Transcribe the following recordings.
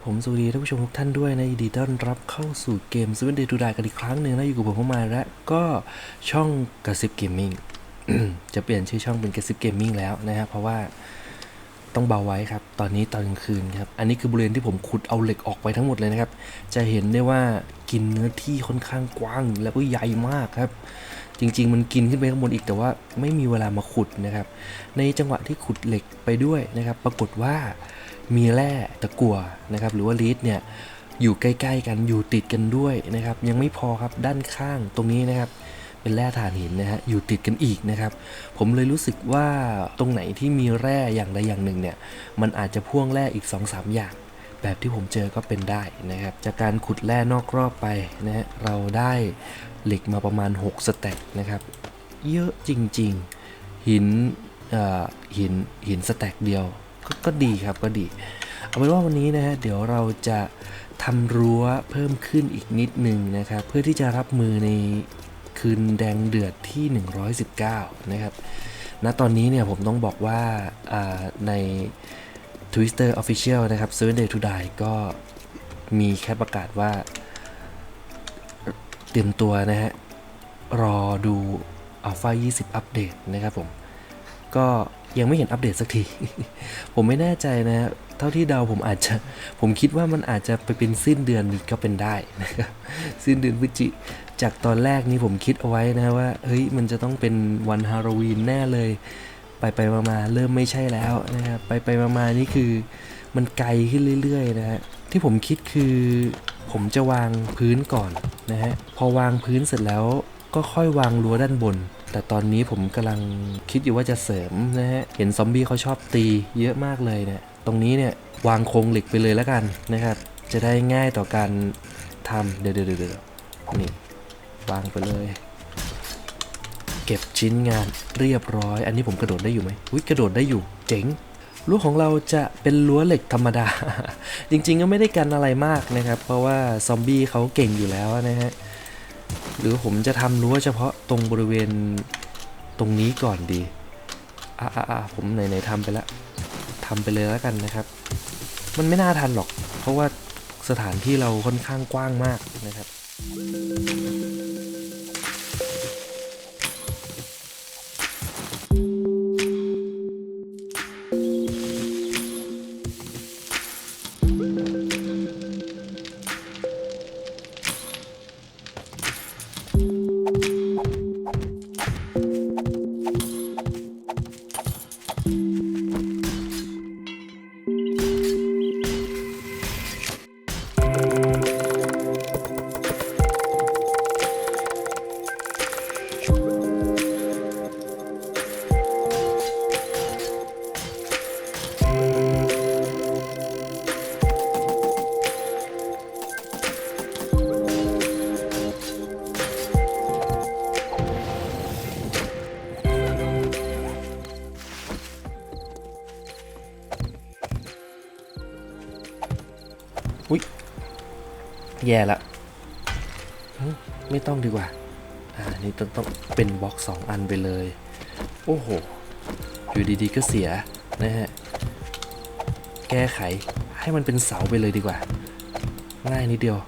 ครับผมสวัสดีท่านผู้ชมทุกท่านด้วยนะยินดีต้อนรับเข้าสู่เกม Seven Day to Die กันอีกครั้งหนึ่งนะอยู่กับผมเข้ามาและก็ช่องกระซิบเกมมิ่งจะเปลี่ยนชื่อช่องเป็นกระซิบเกมมิ่งแล้วนะฮะเพราะว่าต้องเบาไว้ครับ ตอนนี้ตอนกลางคืนครับ อันนี้คือบริเวณที่ผมขุดเอาเหล็กออกไปทั้งหมดเลยนะครับ จะเห็นได้ว่ากินเนื้อที่ค่อนข้างกว้างแล้วก็ใหญ่มากครับ จริง ๆ มันกินขึ้นไปข้างบนอีกแต่ว่าไม่มีเวลามาขุดนะครับ ในจังหวะที่ขุดเหล็กไปด้วยนะครับ ปรากฏว่า มีแร่ตะกั่วนะครับหรือว่าลีดเนี่ยอยู่ใกล้ๆกันอยู่ติดกันด้วยนะครับ ยังไม่พอครับด้านข้างตรงนี้นะครับ เป็นแร่ถ่านหินนะฮะอยู่ติดกันอีกนะครับ ผมเลยรู้สึกว่าตรงไหนที่มีแร่อย่างใดอย่างหนึ่งเนี่ยมันอาจจะพ่วงแร่อีก 2-3 อย่าง แบบที่ผมเจอก็เป็นได้นะครับ จากการขุดแร่นอกรอบไปนะฮะเราได้เหล็กมาประมาณ 6 สแต็กนะครับ เยอะจริงๆ หินอ่อหินหินสแต็กเดียว ก็ดีครับก็ดี เอาเป็นว่าวันนี้นะฮะเดี๋ยวเราจะทำรั้วเพิ่มขึ้นอีกนิดนึงนะครับเพื่อที่จะรับมือในคืนแดงเดือดที่ 119 นะครับณตอนนี้เนี่ยผมต้องบอกว่าอ่าใน Twitter Official นะครับ Seven Day to Die ก็มีแค่ประกาศว่า เตรียมตัวนะฮะ รอดู Alpha 20 อัปเดตนะครับผม ก็ ยังไม่เห็นอัปเดตสักที ผมไม่แน่ใจนะเท่าที่เดาผมอาจจะผมคิดว่ามันอาจจะไปเป็นสิ้นเดือนก็เป็นได้นะครับสิ้นเดือนพฤศจิจากตอนแรกนี่ผมคิดเอาไว้นะว่าเฮ้ยมันจะต้องเป็นวันฮาโลวีนแน่เลย ไปไปมามาเริ่มไม่ใช่แล้วนะครับไปไปมามานี่คือมันไกลขึ้นเรื่อยๆนะฮะที่ผมคิดคือผมจะวางพื้นก่อนนะฮะพอวางพื้นเสร็จแล้วก็ค่อยวางรั้วด้านบน แต่ตอนนี้ผมกำลังคิดอยู่ว่าจะเสริมนะฮะ เห็นซอมบี้เขาชอบตีเยอะมากเลยเนี่ย ตรงนี้เนี่ยวางโครงเหล็กไปเลยแล้วกันนะครับ จะได้ง่ายต่อการทำเดี๋ยวเดี๋ยวเดี๋ยวนี่วางไปเลย เก็บชิ้นงานเรียบร้อย อันนี้ผมกระโดดได้อยู่ไหมอุ้ยกระโดดได้อยู่ เจ๋งรั้วของเราจะเป็นรั้วเหล็กธรรมดา จริงๆก็ไม่ได้กันอะไรมากนะครับ เพราะว่าซอมบี้เขาเก่งอยู่แล้วนะฮะ หรือผมจะทำรั้วเฉพาะตรงบริเวณตรงนี้ก่อนดี อะอะอะผมไหนๆทำไปแล้วทำไปเลยแล้วกันนะครับ มันไม่น่าทันหรอก เพราะว่าสถานที่เราค่อนข้างกว้างมากนะครับ แย่ละไม่ต้องดีกว่า อ่า นี่ต้องต้องเป็นบล็อกสองอันไปเลย โอ้โห อยู่ดีๆก็เสียนะฮะ แก้ไขให้มันเป็นเสาไปเลยดีกว่า ง่ายนิดเดียว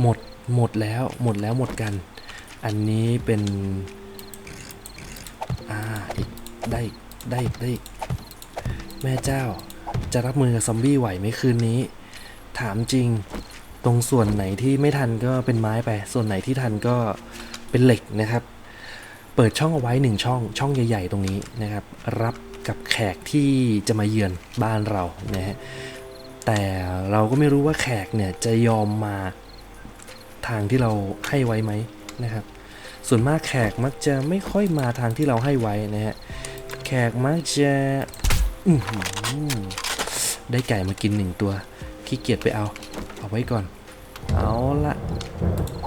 หมด หมดแล้ว หมดแล้วหมดกัน อันนี้เป็น อ่า อีก ได้ ได้ได้ แม่เจ้า จะรับมือกับซอมบี้ไหวไหมคืนนี้ ถามจริง ตรงส่วนไหนที่ไม่ทันก็เป็นไม้ไป ส่วนไหนที่ทันก็เป็นเหล็กนะครับ เปิดช่องเอาไว้หนึ่งช่อง ช่องใหญ่ ๆ ตรงนี้นะครับ รับกับแขกที่จะมาเยือนบ้านเรานะฮะ แต่เราก็ไม่รู้ว่าแขกเนี่ยจะยอมมาทางที่เราให้ไว้ไหมนะครับ ส่วนมากแขกมักจะไม่ค่อยมาทางที่เราให้ไว้นะฮะ แขกมักจะได้ไก่มากินหนึ่งตัว ขี้เกียจไปเอา เอาไว้ก่อน เอาละ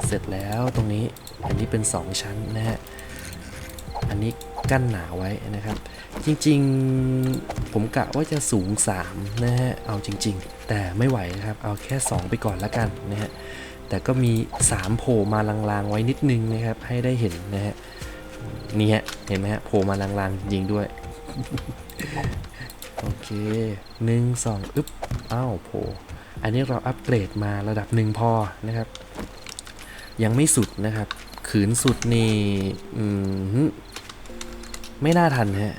เสร็จแล้วตรงนี้อันนี้เป็น 2 ชั้นนะฮะอันนี้กั้นหนาไว้นะครับ จริงๆผมกะว่าจะสูง 3 นะฮะ เอาจริง ๆ แต่ไม่ไหวนะครับ เอาแค่ 2 ไปก่อนละกันนะฮะ แต่ก็มี 3 โผล่มาลางๆ ไว้นิดนึงนะครับ ให้ได้เห็นนะฮะนี่ฮะ เห็นไหมฮะโผล่มาลางๆ จริงด้วย โอเคหนึ่งสองอึ๊บอ้าวโผล่ อันนี้เราอัปเกรดมาระดับหนึ่งพอนะครับ ยังไม่สุดนะครับ ขืนสุดนี่ไม่น่าทันฮะ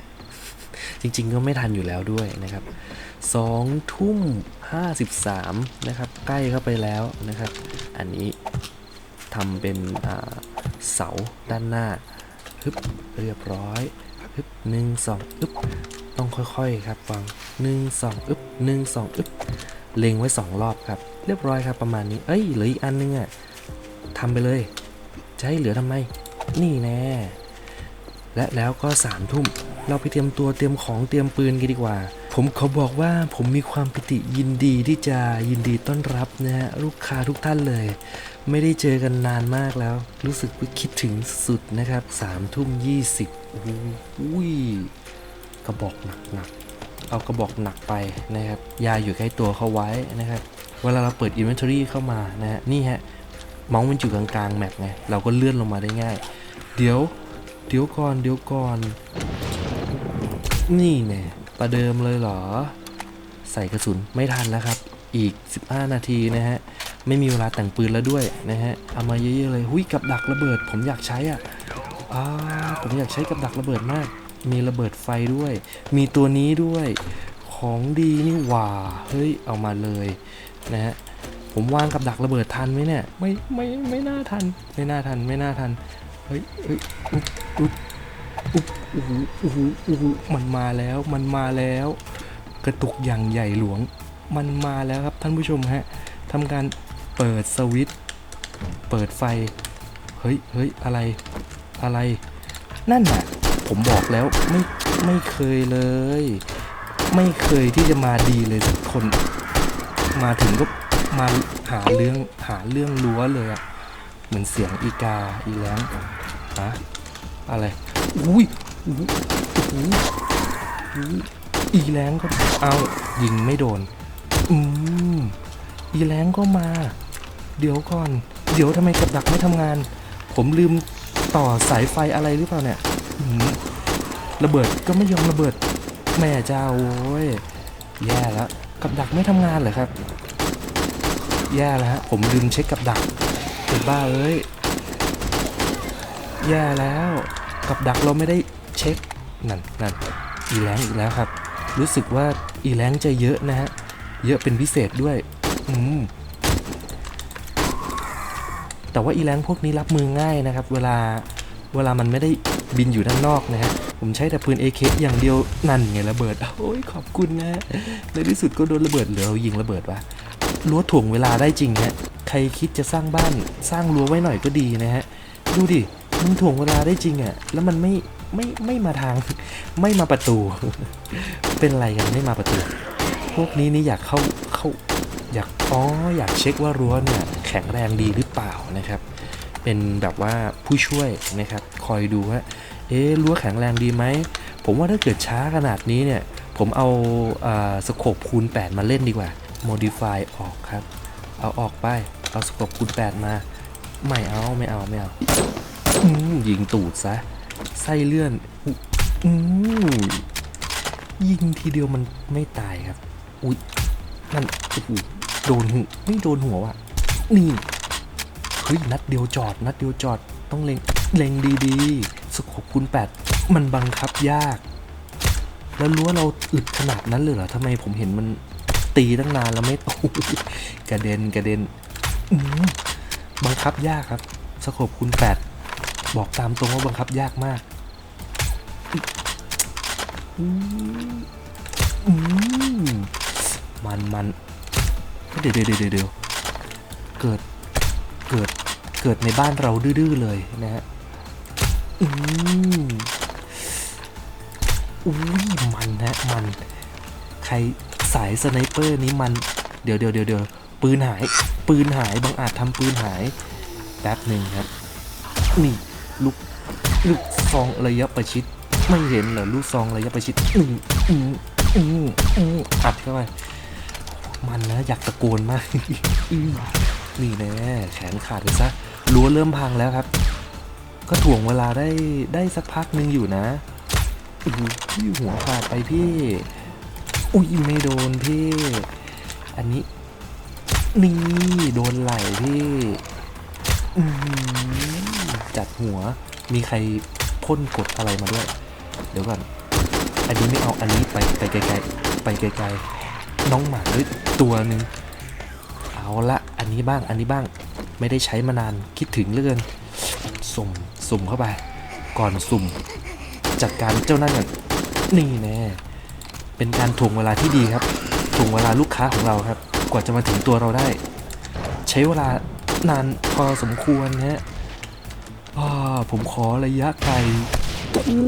จริงๆก็ไม่ทันอยู่แล้วด้วยนะครับสองทุ่มห้าสิบสามนะครับ ใกล้เข้าไปแล้วนะครับ อันนี้ทำเป็นเสาด้านหน้าฮึบเรียบร้อยฮึบหนึ่งสองอึบต้องค่อยๆครับฟังหนึ่งสองอึบหนึ่งสองอึบ เล็งไว้สองรอบครับ เรียบร้อยครับประมาณนี้ เอ้ยเหลืออีกอันนึงอะทำไปเลยจะให้เหลือทำไม นี่แน่ และแล้วก็สามทุ่ม เราไปเตรียมตัวเตรียมของเตรียมปืนกันดีกว่า ผมขอบอกว่าผมมีความปิติยินดีที่จะยินดีต้อนรับนะฮะลูกค้าทุกท่านเลย ไม่ได้เจอกันนานมากแล้ว รู้สึกว่าคิดถึงสุดนะครับสามทุ่มยี่สิบอุ้ยกระบอกหนักหนักๆ เอากระบอกหนักไปนะครับยาอยู่ใกล้ตัวเขาไว้นะครับเวลาเราเปิด Inventory เข้ามานะฮะนี่ฮะเมาส์มันอยู่กลางๆแมปไงเราก็เลื่อนลงมาได้ง่าย เดี๋ยวเดี๋ยวก่อนเดี๋ยวก่อน นี่แน่ประเดิมเลยเหรอ ใส่กระสุนไม่ทันแล้วครับ อีก 15 นาทีนะฮะไม่มีเวลาแต่งปืนแล้วด้วยนะฮะเอามาเยอะๆเลย หุยกับดักระเบิด ผมอยากใช้อะอ่าผมอยากใช้กับดักระเบิดมาก มีระเบิดไฟด้วย มีตัวนี้ด้วย ของดีนี่หว่า เฮ้ย เอามาเลยนะฮะ ผมวางกับดักระเบิดทันไหมเนี่ย ไม่ ไม่ ไม่น่าทัน ไม่น่าทัน ไม่น่าทัน เฮ้ยเฮ้ยอุ๊บอุ๊บอุ๊บโอ้หโอ้หโอ้โหมันมาแล้ว มันมาแล้ว กระตุกอย่างใหญ่หลวง มันมาแล้วครับท่านผู้ชมฮะทำการเปิดสวิตช์ เปิดไฟ เฮ้ยเฮ้ยอะไร อะไร นั่นน่ะ ผมบอกแล้วไม่ไม่เคยเลย ไม่เคยที่จะมาดีเลยสักคน มาถึงก็มาหาเรื่องหาเรื่องรั้วเลยอะเหมือนเสียงอีกาอีแล้งอะอะไรอุ้ยอุ้ยอุ้ยอีแล้งก็เอายิงไม่โดนอืมอีแล้งก็มา เดี๋ยวก่อน เดี๋ยวทำไมกับดักไม่ทำงาน ผมลืมต่อสายไฟอะไรหรือเปล่าเนี่ย ระเบิดก็ไม่ยอมระเบิด แม่เจ้าโว้ยแย่แล้วกับดักไม่ทำงานเหรอครับ แย่แล้วฮะผมลืมเช็คกับดักเป็นบ้าเอ้ยแย่แล้ว กับดักเราไม่ได้เช็คนั่นนั่นอีแรงอีกแล้วครับ รู้สึกว่าอีแรงจะเยอะนะฮะเยอะเป็นพิเศษด้วยอืมแต่ว่าอีแรงพวกนี้รับมือง่ายนะครับ เวลาเวลามันไม่ได้ บินอยู่ด้านนอกนะฮะ ผมใช้แต่ปืน AK อย่างเดียวนั่นไงระเบิด โอ้ยขอบคุณนะ ในที่สุดก็โดนระเบิดเหลือเรายิงระเบิดวะรั้วถ่วงเวลาได้จริงฮะ ใครคิดจะสร้างบ้านสร้างรั้วไว้หน่อยก็ดีนะฮะ ดูดิ มันถ่วงเวลาได้จริงอะ่ะ แล้วมันไม่ไม่ไม่มาทาง ไม่มาประตู เป็นไรกันไม่มาประตู พวกนี้นี่อยากเข้าเข้าอยากอ๋ออยากเช็คว่ารั้วเนี่ยแข็งแรงดีหรือเปล่านะครับ เป็นแบบว่าผู้ช่วยนะครับ คอยดูว่า เอ๊ะรั้วแข็งแรงดีไหม ผมว่าถ้าเกิดช้าขนาดนี้เนี่ย ผมเอาสโคปคูณ 8 มาเล่นดีกว่า modify ออกครับ เอาออกไป เอาสโคปคูณ 8 มา ไม่เอาไม่เอาไม่เอาอยิงตูดซะ ไส้เลื่อนอยิงทีเดียวมันไม่ตายครับ อุ๊ยนั่นโอ้โหโดนหัวไม่โดนหัวว่ะนี่ ฮ้ยนัดเดียวจอด นัดเดียวจอดต้องเล็งเล็งดีๆสโคปคูณ8มันบังคับยาก แล้วรู้ว่าเราอึดขนาดนั้นเลยเหรอทำไมผมเห็นมันตีตั้งนานแล้วไม่โอ้กระเด็นกระเด็นบังคับยากครับสโคปคูณแปดบอกตามตรงว่าบังคับยากมากมอืมมันมันเดี๋ยวเดี๋ยวเดี๋ยว เกิดในบ้านเราดื้อๆเลยนะฮะอืมอุ้ยมันนะมันใครสายสไนเปอร์นี้มัน เดี๋ยวเดี๋ยวเดี๋ยวเดี๋ยวปืนหาย ปืนหายบางอาจทำปืนหายแป๊บหนึ่งครับนี่ลูกลูกซองระยะประชิด ไม่เห็นเหรอลูกซองระยะประชิดอืมอืมอืมอืมอัดเข้าไปมันนะอยากตะโกนมากนี่แน่แขนขาดไปซะ รั้วเริ่มพังแล้วครับ ก็ถ่วงเวลาได้ได้สักพักหนึ่งอยู่นะอุ้ยพี่หัวขาดไปพี่ อุ้ยไม่โดนพี่ อันนี้ นี่โดนไหล่พี่จัดหัว มีใครพ่นกดอะไรมาด้วย เดี๋ยวก่อน อันนี้ไม่เอา อันนี้ไปไปไกลๆ ไปไกลๆ น้องหมาด้วยตัวหนึ่ง เอาละ อันนี้บ้าง อันนี้บ้าง ไม่ได้ใช้มานานคิดถึงเหลือเกินสุ่มสุ่มเข้าไป ก่อนสุ่ม จัดการเจ้านั่นก่อนนี่แน่เป็นการถ่วงเวลาที่ดีครับถ่วงเวลาลูกค้าของเราครับ กว่าจะมาถึงตัวเราได้ ใช้เวลานานพอสมควรฮะผมขอระยะไกลอู้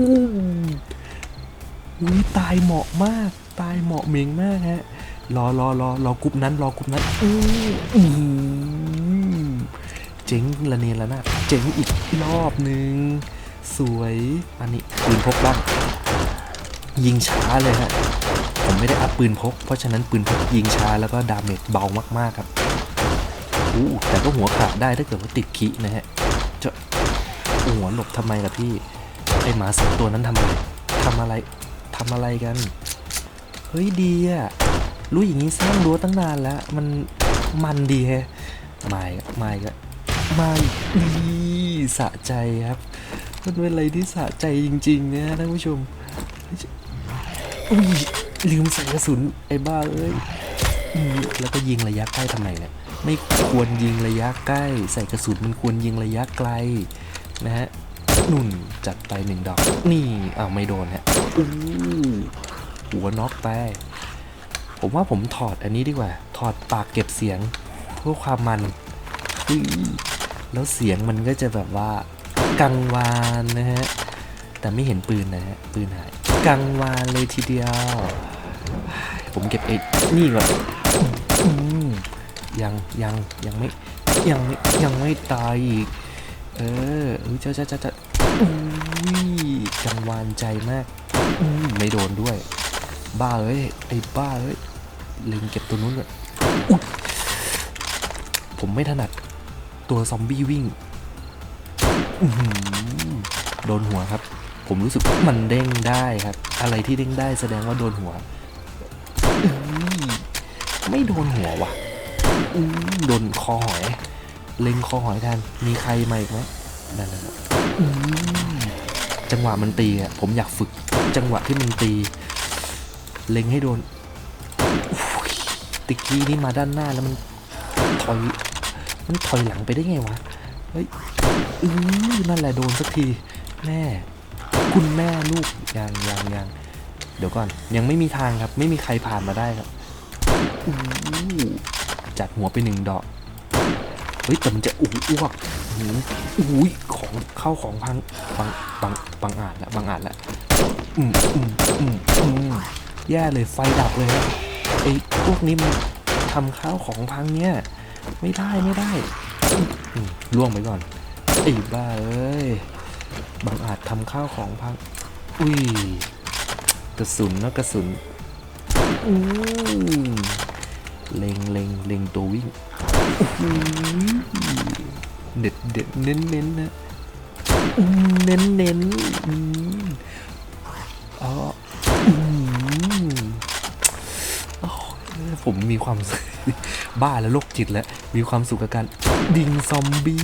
อุ้ยตายเหมาะมาก ตายเหมาะเมงมากฮะรอรอรอรอกรุ๊ปนั้นรอกรุ๊ปนั้นอืออือ เจ๋งละเนียนละนาดเจ๋งอีกรอบหนึ่งสวยอันนี้ปืนพกบ้างยิงช้าเลยฮะผมไม่ได้อัพปืนพก เพราะฉะนั้นปืนพกยิงช้าแล้วก็ดาเมจเบามากๆครับอู้แต่ก็หัวขาดได้ถ้าเกิดว่าติดคินะฮะจะหัวหลบทำไมล่ะพี่ไอหมาสองตัวนั้นทำอะไรทำอะไรทำอะไรกัน เฮ้ยดีอะรู้อย่างนี้สร้างรั้วตั้งนานแล้ว มันมันดีแฮะไม่ไม่ก็ ไม่ดีสะใจครับมันเป็นอะไรที่สะใจจริงๆนะท่านผู้ชมอุ้ยลืมใส่กระสุนไอ้บ้าเอ้ยแล้วก็ยิงระยะใกล้ทำไมเนี่ยไม่ควรยิงระยะใกล้ ใส่กระสุนมันควรยิงระยะไกลนะฮะนุ่นจัดไปหนึ่งดอก นี่อ้าวไม่โดนฮะอู้หัวน็อกไปผมว่าผมถอดอันนี้ดีกว่า ถอดปากเก็บเสียงเพื่อความมัน แล้วเสียงมันก็จะแบบว่ากังวานนะฮะ แต่ไม่เห็นปืนนะฮะ ปืนหาย กังวานเลยทีเดียว ผมเก็บไอ้นี่ก่อนยังยังยังไม่ยังไม่ยังไม่ตายอีก เออเอยเจ้าเจ้าเจ้าเจ้ากังวานใจมากมไม่โดนด้วย บ้าเอ้ยไอ้บ้าเอ้ยเล็งเก็บตัวนู้นก่อนอุ๊ยผมไม่ถนัด ตัวซอมบี้วิ่งโดนหัวครับ ผมรู้สึกว่ามันเด้งได้ครับ อะไรที่เด้งได้แสดงว่าโดนหัว ไม่โดนหัวว่ะโดนคอหอย เล็งคอหอยแทนมีใครมาอีกไหมนั่นนะจังหวะมันตีอะผมอยากฝึก จังหวะที่มันตี เล็งให้โดนตะกี้นี่มาด้านหน้าแล้วมันถอย มันถอยหลังไปได้ไงวะ เฮ้ยอือนั่นแหละโดนสักที แม่ คุณแม่ลูกยังยังยังเดี๋ยวก่อน ยังไม่มีทางครับ ไม่มีใครผ่านมาได้ครับอู้จัดหัวไปหนึ่งดอก เฮ้ยแต่มันจะอู้อ้วกหูอุ้ยของเข้าของพังบังบังบังอาจละบังอาจละอืมอืมอืมอืมแย่เลยไฟดับเลยไอ้พวกนี้มันทำข้าวของพังเนี่ย ไม่ได้ไม่ได้อืมล่วงไปก่อนไอ้บ้าเอ้ยบางอาจทำข้าวของพัง อุ้ย กระสุนนะกระสุนอืมเล็งเล็งเล็งตัววิ่งอื้อหือเด็ดเด็ดเน้นเน้นนะเน้นเน้นอืมอ๋ออืมโอ้ผมมีความสุข บ้าแล้วโรคจิตแล้วมีความสุขกับการดิงซอมบี้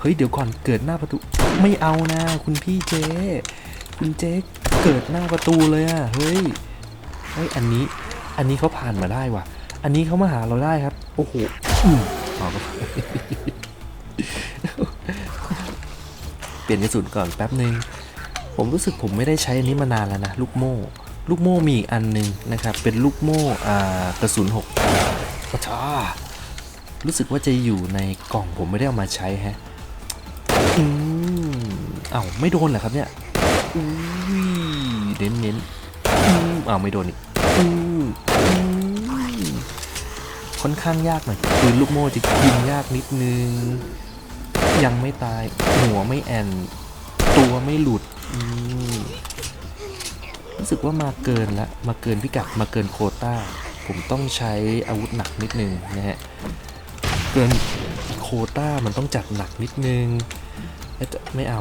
เฮ้ยเดี๋ยวก่อนเกิดหน้าประตู ไม่เอานะคุณพี่เจ๊คุณเจ๊เกิดหน้าประตูเลยอะเฮ้ยเฮ้ยอันนี้อันนี้เขาผ่านมาได้ว่ะ อันนี้เขามาหาเราได้ครับ โอ้โหอืมเอาเปลี่ยนกระสุนก่อนแป๊บหนึ่งผมรู้สึกผมไม่ได้ใช้อันนี้มานานแล้วนะลูกโม่ ลูกโม่มีอีกอันหนึ่งนะครับ เป็นลูกโม่กระสุนหก กระชารู้สึกว่าจะอยู่ในกล่องผมไม่ได้เอามาใช้ฮะอืมอ้าวไม่โดนเหรอครับเนี่ยอุ้ยเน้นเน้นอืมอ้าวไม่โดนอีกอืมอืมค่อนข้างยากหน่อยปืนลูกโม่จะยิงยากนิดนึง ยังไม่ตายหัวไม่แอนตัวไม่หลุดอืมรู้สึกว่ามาเกินละมาเกินพิกัดมาเกินโคต้า ผมต้องใช้อาวุธหนักนิดนึงนะฮะเกินโคต้ามันต้องจัดหนักนิดนึงไม่เอา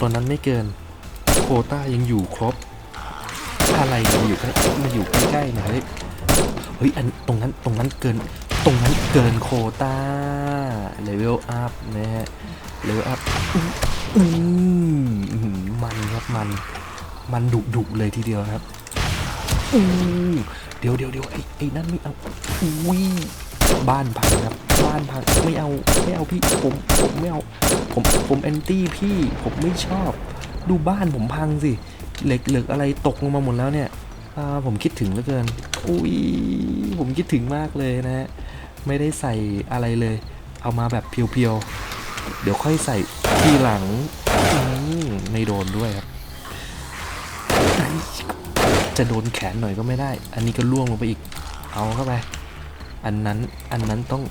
ตอนนั้นไม่เกินโคต้ายังอยู่ครบ อะไรมาอยู่ใกล้มาอยู่ใกล้ๆนะเฮ้ยเฮ้ยอันตรงนั้นตรงนั้นเกินตรงนั้นเกินโคต้าเลเวลอัพนะฮะเลเวลอัพอืมมันครับมัน มันดุดุเลยทีเดียวครับอืม เดี๋ยวเดี๋ยวเดี๋ยวไอ้ไอ้นั่นไม่เอาอุ้ยบ้านพังครับ บ้านพังไม่เอาไม่เอาพี่ผมผมไม่เอาผมผมแอนตี้พี่ผมไม่ชอบ ดูบ้านผมพังสิเหล็กเหล็กอะไรตกลงมาหมดแล้วเนี่ยผมคิดถึงเหลือเกิน อุ้ยผมคิดถึงมากเลยนะฮะไม่ได้ใส่อะไรเลย เอามาแบบเพียวๆ เดี๋ยวค่อยใส่ทีหลังไม่โดนด้วยครับ จะโดนแขนหน่อยก็ไม่ได้ อันนี้ก็ล่วงลงไปอีก เอาเข้าไป อันนั้นอันนั้นต้อง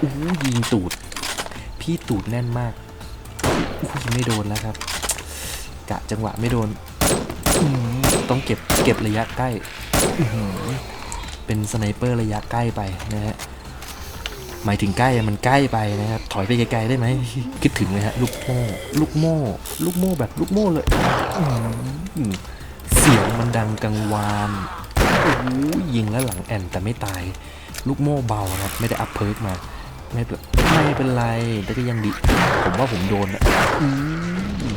อู้ยิงตูด พี่ตูดแน่นมากอู้ไม่โดนแล้วครับกะจังหวะไม่โดนต้องเก็บเก็บระยะใกล้เป็นสไนเปอร์ระยะใกล้ไปนะฮะหมายถึงใกล้มันใกล้ไปนะครับถอยไปไกลๆได้ไหมคิดถึงเลยฮะลูกโม่ลูกโม่ลูกโม่แบบลูกโม่เลยอ สียงมันดังกังวานโอ้โหยิงแล้วหลังแอนแต่ไม่ตาย ลูกโม่เบาครับ ไม่ได้อัพเพิร์กมา ไม่เป็นไม่เป็นไร แต่ก็ยังดี ผมว่าผมโดนอะอืม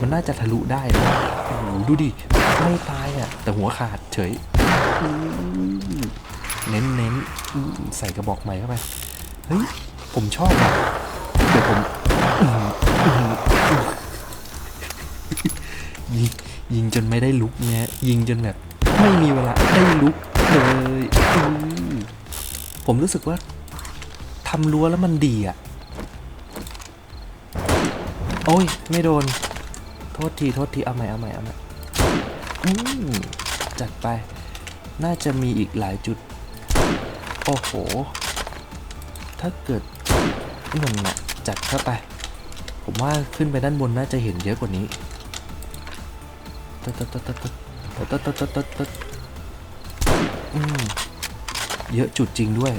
มันน่าจะทะลุได้นะโอ้โหดูดิ ไม่ตายอะ แต่หัวขาดเฉย เน้นเน้นๆใส่กระบอกใหม่เข้าไป เฮ้ย ผมชอบอะเดี๋ยวผมยิง ยิงจนไม่ได้ลุกเนี่ยยิงจนแบบไม่มีเวลาได้ลุกเลยอือผมรู้สึกว่าทำรั้วแล้วมันดีอะโอ้ย ไม่โดน โทษที โทษที เอาใหม่ เอาใหม่ เอาใหม่อืมจัดไป น่าจะมีอีกหลายจุด โอ้โห ถ้าเกิดนั่นน่ะจัดเข้าไป ผมว่าขึ้นไปด้านบนน่าจะเห็นเยอะกว่านี้ ตดตดตดตดตดตดตดตดตดเยอะจุดจริงด้วย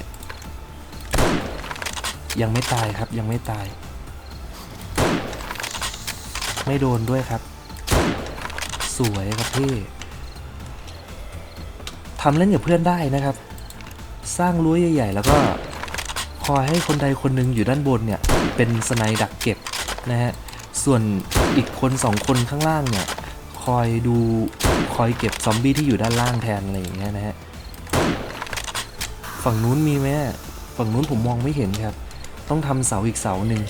ยังไม่ตายครับยังไม่ตาย ไม่โดนด้วยครับ สวยครับพี่ทำเล่นกับเพื่อนได้นะครับ สร้างรั้วใหญ่ๆ แล้วก็คอยให้คนใดคนหนึ่งอยู่ด้านบนเนี่ย เป็นสไนดักเก็บนะฮะ ส่วนอีกคนสองคนข้างล่างเนี่ย คอยดูคอยเก็บซอมบี้ที่อยู่ด้านล่างแทนอะไรอย่างเงี้ยนะฮะฝั่งนู้นมีไหมฝั่งนู้นผมมองไม่เห็นครับ ต้องทำเสาอีกเสาหนึ่ง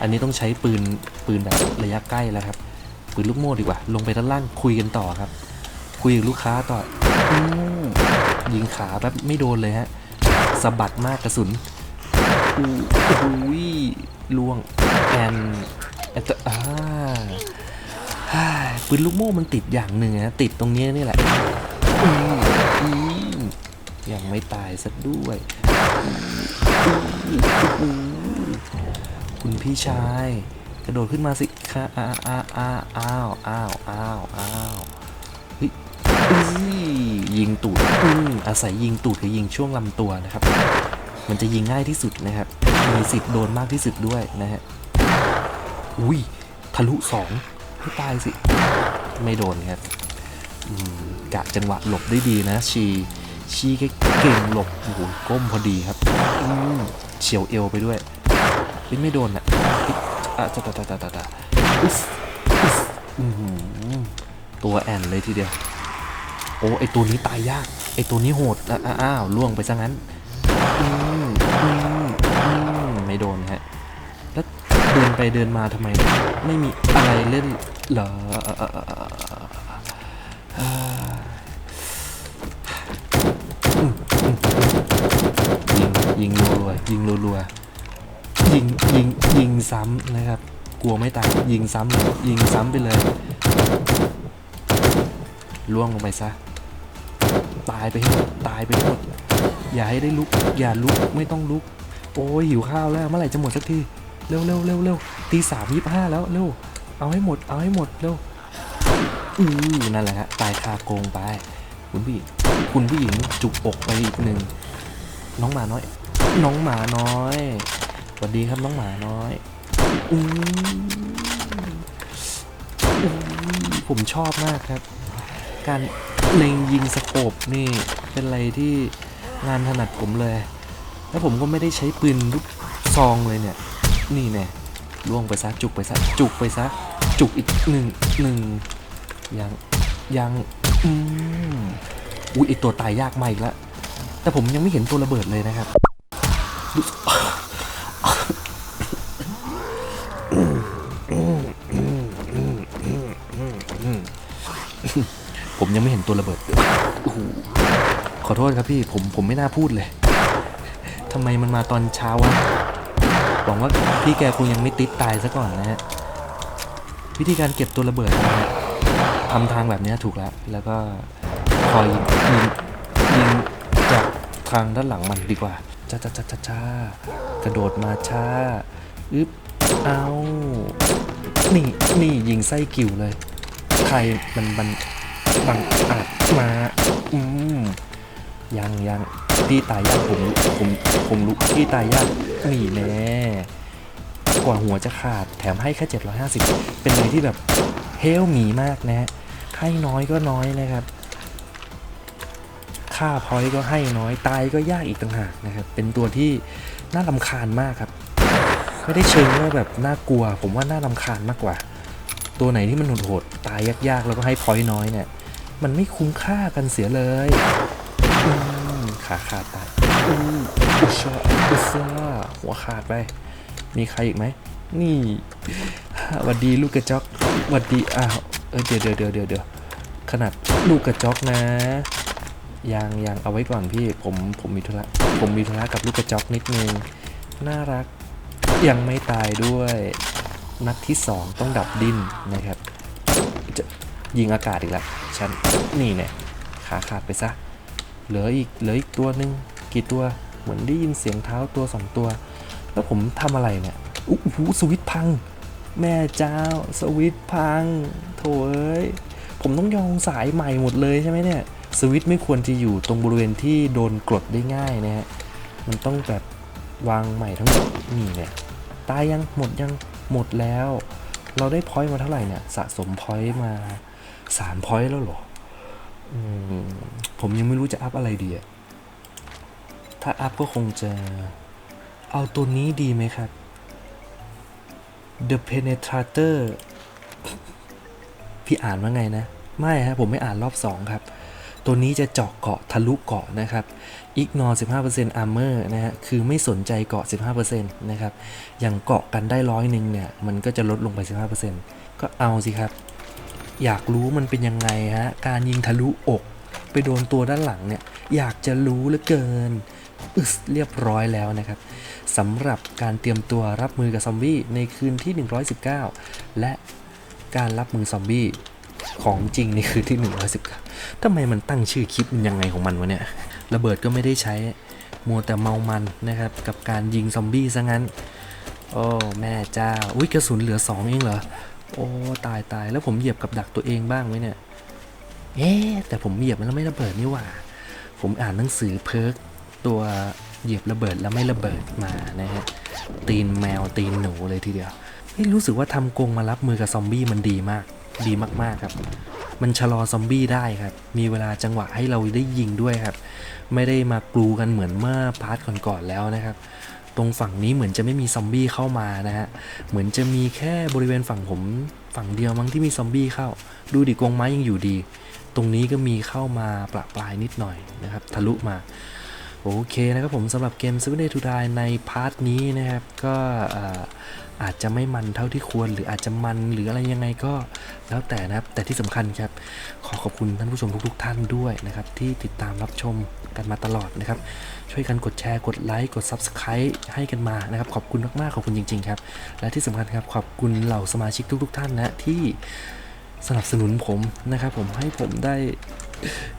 อันนี้ต้องใช้ปืนปืนแบบระยะใกล้แล้วครับปืนลูกโม่ดีกว่า ลงไปด้านล่างคุยกันต่อครับ คุยกับลูกค้าต่ออยิงขาแบบไม่โดนเลยฮะสะบัดมากกระสุนอู้หูยล่วงแอนแอนอ่า ปืนลูกโม่มันติดอย่างหนึ่งนะติดตรงนี้นี่แหละยังไม่ตายซะด้วย คุณพี่ชาย กระโดดขึ้นมาสิค่ะอ้าวอ้าวอ้าวอ้าวอ้าวอ้าวอ้าวเฮ้ยยิงตูดอืมอาศัยยิงตูดคือยิงช่วงลำตัวนะครับ มันจะยิงง่ายที่สุดนะครับ มีสิทธิ์โดนมากที่สุดด้วยนะฮะ อุ้ยทะลุสองให้ตายสิ ไม่โดนครับกะจังหวะหลบได้ดีนะ ชีชีก็เก่งหลบโอ้โหก้มพอดีครับเฉียวเอวไปด้วยเฮ้ยไม่โดนอะเฮ้ยอะตาตาตาตาตาตัวแอนเลยทีเดียว โอ้ไอตัวนี้ตายยาก ไอตัวนี้โหดอ้าวล่วงไปซะงั้น เดินไปเดินมาทำไม ไม่มีอะไรเล่นเหรอยิงยิงรัวๆยิงรัวๆยิงยิงยิงซ้ำนะครับ กลัวไม่ตายยิงซ้ำเลยยิงซ้ำไปเลยล่วงลงไปซะ ตายไปให้หมดตายไปหมด อย่าให้ได้ลุก อย่าลุกไม่ต้องลุก โอ้ยหิวข้าวแล้วเมื่อไหร่จะหมดสักที เร็วเร็วเร็วเร็วตีสามยี่ห้าแล้วเร็วเอาให้หมดเอาให้หมดเร็วอือนั่นแหละฮะตายคาโกงไป คุณผู้หญิงคุณผู้หญิงจุกอกไปอีกหนึ่งน้องหมาน้อย น้องหมาน้อยสวัสดีครับน้องหมาน้อยอือผมชอบมากครับ การเล็งยิงสโคปนี่เป็นอะไรที่งานถนัดผมเลย แล้วผมก็ไม่ได้ใช้ปืนลูกซองเลยเนี่ย นี่แน่ล่วงไปซะจุกไปซะจุกไปซะจุกอีกหนึ่งหนึ่งยังยังอืมอุ้ยไอตัวตายยากมาอีกแล้วแต่ผมยังไม่เห็นตัวระเบิดเลยนะครับผมยังไม่เห็นตัวระเบิดขอโทษครับพี่ผมผมไม่น่าพูดเลยทำไมมันมาตอนเช้าวะ หวังว่าพี่แกคงยังไม่ติดตายซะก่อนนะฮะวิธีการเก็บตัวระเบิดนะฮะทำทางแบบนี้ถูกแล้ว แล้วก็คอยยิงยิงจากทางด้านหลังมันดีกว่าช้าช้าช้าช้าช้ากระโดดมาช้าอึ๊บเอานี่นี่ยิงไส้กิ่วเลยใครมันมันบังอาจมาอืมยังยังพี่ตายยากผมผมผมรู้พี่ตายยาก นี่แน่กว่าหัวจะขาดแถมให้แค่ 750 เป็นอะไรที่แบบเฮลหมีมากนะฮะให้น้อยก็น้อยนะครับ ค่าพอยก็ให้น้อยตายก็ยากอีกต่างหากนะครับ เป็นตัวที่น่าลำคาญมากครับไม่ได้เชิงว่าแบบน่ากลัว ผมว่าน่าลำคาญมากกว่า ตัวไหนที่มันโหดๆตายยากๆ แล้วก็ให้พอยน้อยเนี่ย มันไม่คุ้มค่ากันเสียเลยขาขาดตายอู้อุชาอุซา หัวขาดไป มีใครอีกไหม นี่หวัดดีลูกกระจอกหวัดดี อ้าว เออเดี๋ยวเดี๋ยวเดี๋ยวเดี๋ยวเดี๋ยวขนาดลูกกระจอกนะ ยังยังเอาไว้ก่อนพี่ ผมผมมีธุระ ผมมีธุระกับลูกกระจอกนิดนึง น่ารัก ยังไม่ตายด้วย นัดที่สองต้องดับดิ้นนะครับ จะยิงอากาศอีกแล้ว ฉัน นี่เนี่ยขาขาดไปซะ เหลืออีก เหลืออีกตัวหนึ่งกี่ตัว เหมือนได้ยินเสียงเท้าตัวสองตัว แล้วผมทำอะไรเนี่ยอู้หูสวิตพัง แม่เจ้าสวิตพังโถเอ้ยผมต้องยองสายใหม่หมดเลยใช่ไหมเนี่ยสวิตไม่ควรจะอยู่ตรงบริเวณที่โดนกดได้ง่ายนะฮะมันต้องแบบวางใหม่ทั้งหมดนี่เนี่ยตายยังหมดยังหมดแล้ว เราได้พอยต์มาเท่าไหร่เนี่ยสะสมพอยต์มาสามพอยต์แล้วหรออืมผมยังไม่รู้จะอัพอะไรดีอะถ้าอัพก็คงจะ เอาตัวนี้ดีไหมครับ The Penetrator พี่อ่านว่าไงนะ ไม่ฮะผมไม่อ่านรอบ 2 ครับ ตัวนี้จะเจาะเกาะทะลุเกาะนะครับ Ignore 15% Armor นะฮะ คือไม่สนใจเกาะ 15%นะครับ อย่างเกาะกันได้ร้อยหนึ่งเนี่ย มันก็จะลดลงไป 15%ก็เอาสิครับ อยากรู้มันเป็นยังไงฮะ การยิงทะลุอก ไปโดนตัวด้านหลังเนี่ย อยากจะรู้เหลือเกิน อึสเรียบร้อยแล้วนะครับสำหรับการเตรียมตัวรับมือกับซอมบี้ในคืนที่ 119 และการรับมือซอมบี้ของจริงในคืนที่ 119ทำไมมันตั้งชื่อคลิปมันยังไงของมันวะเนี่ย ระเบิดก็ไม่ได้ใช้มัวแต่เมามันนะครับ กับการยิงซอมบี้ซะงั้น โอ้แม่เจ้า อุ้ยกระสุนเหลือ 2 เองเหรอ โอ้ตายตายแล้วผมเหยียบกับดักตัวเองบ้างไหมเนี่ย เอ๊แต่ผมเหยียบมันแล้วไม่ระเบิดนี่หว่า ผมอ่านหนังสือเพิร์ก ตัวเหยียบระเบิดแล้วไม่ระเบิดมานะฮะตีนแมวตีนหนูเลยทีเดียวนี่รู้สึกว่าทำกรงมารับมือกับซอมบี้มันดีมาก ดีมากๆครับ มันชะลอซอมบี้ได้ครับ มีเวลาจังหวะให้เราได้ยิงด้วยครับ ไม่ได้มากลูกันเหมือนเมื่อพาร์ทก่อนๆแล้วนะครับ ตรงฝั่งนี้เหมือนจะไม่มีซอมบี้เข้ามานะฮะ เหมือนจะมีแค่บริเวณฝั่งผมฝั่งเดียวมั้งที่มีซอมบี้เข้า ดูดิกรงไม้ยังอยู่ดี ตรงนี้ก็มีเข้ามาประปรายนิดหน่อยนะครับ ทะลุมา โอเคนะครับผมสำหรับเกม Seven Day to Die ในพาร์ทนี้นะครับ ก็เอ่ออาจจะไม่มันเท่าที่ควร หรืออาจจะมันหรืออะไรยังไงก็แล้วแต่นะครับ แต่ที่สำคัญครับ ขอขอบคุณท่านผู้ชมทุกๆท่านด้วยนะครับ ที่ติดตามรับชมกันมาตลอดนะครับ ช่วยกันกดแชร์กดไลค์กด Subscribe ให้กันมานะครับ ขอบคุณมากๆขอบคุณจริงๆครับ และที่สำคัญครับขอบคุณเหล่าสมาชิกทุก ๆ ท่านนะที่สนับสนุนผมนะครับ ผมให้ผมได้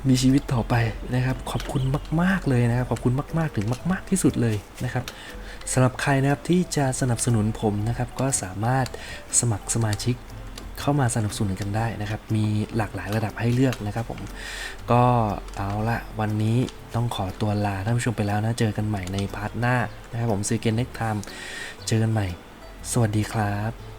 มีชีวิตต่อไปนะครับ ขอบคุณมาก ๆ เลยนะครับ ขอบคุณมาก ๆ ถึงมาก ๆ ที่สุดเลยนะครับสำหรับใครนะครับที่จะสนับสนุนผมนะครับ ก็สามารถสมัครสมาชิกเข้ามาสนับสนุนกันได้นะครับ มีหลากหลายระดับให้เลือกนะครับผม ก็เอาละวันนี้ต้องขอตัวลาท่านผู้ชมไปแล้วนะ เจอกันใหม่ในพาร์ทหน้านะครับผมซีเกนเน็กไทม์เจอกันใหม่ สวัสดีครับ